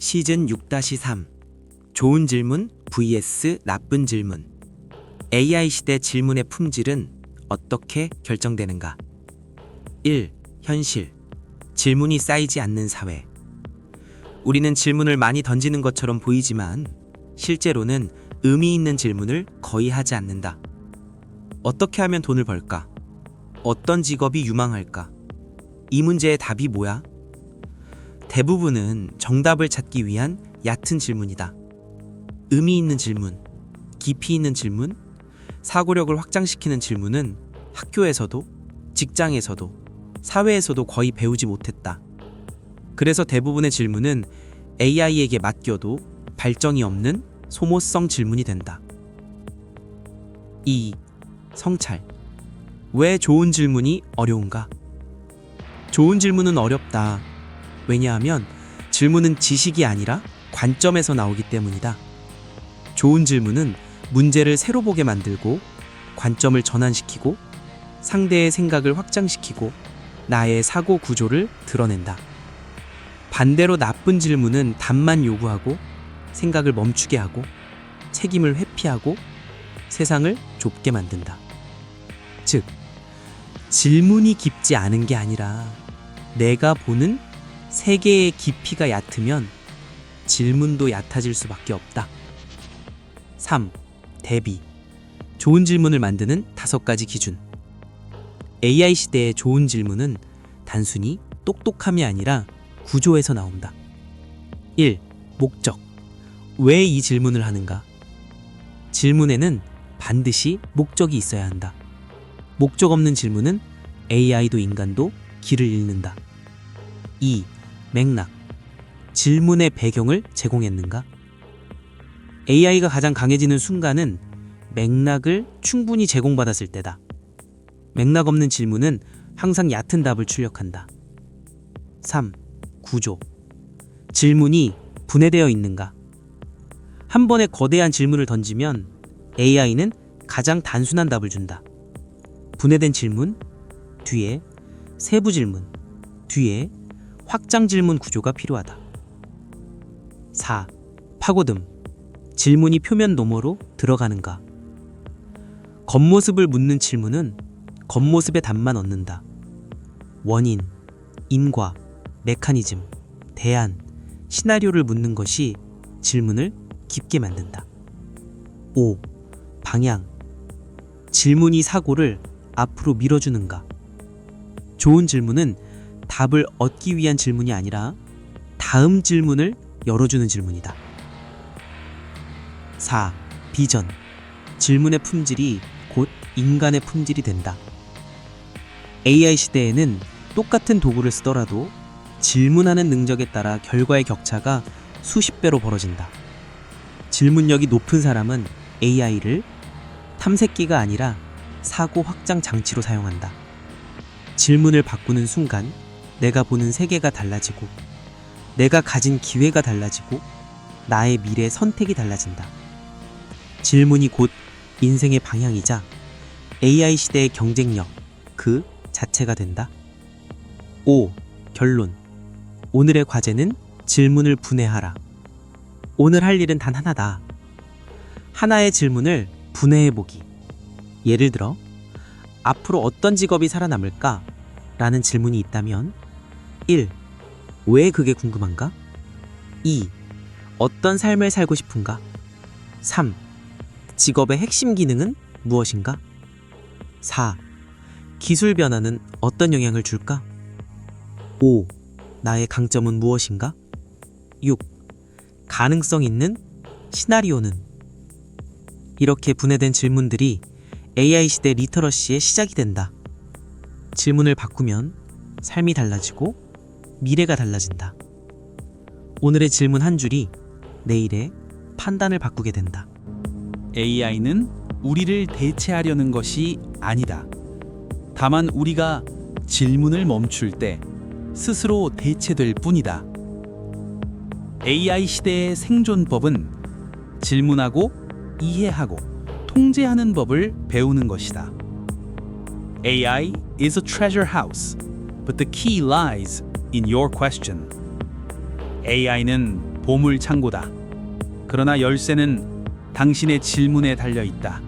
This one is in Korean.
시즌 6-3 좋은 질문 vs 나쁜 질문 AI 시대 질문의 품질은 어떻게 결정되는가? 1. 현실 질문이 쌓이지 않는 사회 우리는 질문을 많이 던지는 것처럼 보이지만 실제로는 의미 있는 질문을 거의 하지 않는다. 어떻게 하면 돈을 벌까? 어떤 직업이 유망할까? 이 문제의 답이 뭐야? 대부분은 정답을 찾기 위한 얕은 질문이다. 의미 있는 질문, 깊이 있는 질문, 사고력을 확장시키는 질문은 학교에서도, 직장에서도, 사회에서도 거의 배우지 못했다. 그래서 대부분의 질문은 AI에게 맡겨도 발전이 없는 소모성 질문이 된다. 2. 성찰. 왜 좋은 질문이 어려운가? 좋은 질문은 어렵다. 왜냐하면 질문은 지식이 아니라 관점에서 나오기 때문이다. 좋은 질문은 문제를 새로 보게 만들고 관점을 전환시키고 상대의 생각을 확장시키고 나의 사고 구조를 드러낸다. 반대로 나쁜 질문은 답만 요구하고 생각을 멈추게 하고 책임을 회피하고 세상을 좁게 만든다. 즉, 질문이 깊지 않은 게 아니라 내가 보는 세계의 깊이가 얕으면 질문도 얕아질 수밖에 없다. 3. 대비. 좋은 질문을 만드는 다섯 가지 기준. AI 시대의 좋은 질문은 단순히 똑똑함이 아니라 구조에서 나온다. 1. 목적. 왜 이 질문을 하는가? 질문에는 반드시 목적이 있어야 한다. 목적 없는 질문은 AI도 인간도 길을 잃는다. 2. 맥락. 질문의 배경을 제공했는가? AI가 가장 강해지는 순간은 맥락을 충분히 제공받았을 때다. 맥락 없는 질문은 항상 얕은 답을 출력한다. 3. 구조. 질문이 분해되어 있는가? 한 번에 거대한 질문을 던지면 AI는 가장 단순한 답을 준다. 분해된 질문, 뒤에 세부 질문, 뒤에 확장 질문 구조가 필요하다. 4. 파고듦. 질문이 표면 너머로 들어가는가? 겉모습을 묻는 질문은 겉모습의 답만 얻는다. 원인, 인과, 메커니즘, 대안, 시나리오를 묻는 것이 질문을 깊게 만든다. 5. 방향. 질문이 사고를 앞으로 밀어주는가? 좋은 질문은 답을 얻기 위한 질문이 아니라 다음 질문을 열어주는 질문이다. 4. 비전. 질문의 품질이 곧 인간의 품질이 된다. AI 시대에는 똑같은 도구를 쓰더라도 질문하는 능력에 따라 결과의 격차가 수십 배로 벌어진다. 질문력이 높은 사람은 AI를 탐색기가 아니라 사고 확장 장치로 사용한다. 질문을 바꾸는 순간 내가 보는 세계가 달라지고 내가 가진 기회가 달라지고 나의 미래 선택이 달라진다. 질문이 곧 인생의 방향이자 AI 시대의 경쟁력 그 자체가 된다. 5. 결론. 오늘의 과제는 질문을 분해하라. 오늘 할 일은 단 하나다. 하나의 질문을 분해해 보기. 예를 들어, 앞으로 어떤 직업이 살아남을까? 라는 질문이 있다면 1. 왜 그게 궁금한가? 2. 어떤 삶을 살고 싶은가? 3. 직업의 핵심 기능은 무엇인가? 4. 기술 변화는 어떤 영향을 줄까? 5. 나의 강점은 무엇인가? 6. 가능성 있는 시나리오는? 이렇게 분해된 질문들이 AI 시대 리터러시의 시작이 된다. 질문을 바꾸면 삶이 달라지고 미래가 달라진다. 오늘의 질문 한 줄이 내일의 판단을 바꾸게 된다. AI는 우리를 대체하려는 것이 아니다. 다만 우리가 질문을 멈출 때 스스로 대체될 뿐이다. AI 시대의 생존법은 질문하고 이해하고 통제하는 법을 배우는 것이다. AI is a treasure house, but the key lies in your question. AI는 보물 창고다. 그러나 열쇠는 당신의 질문에 달려 있다.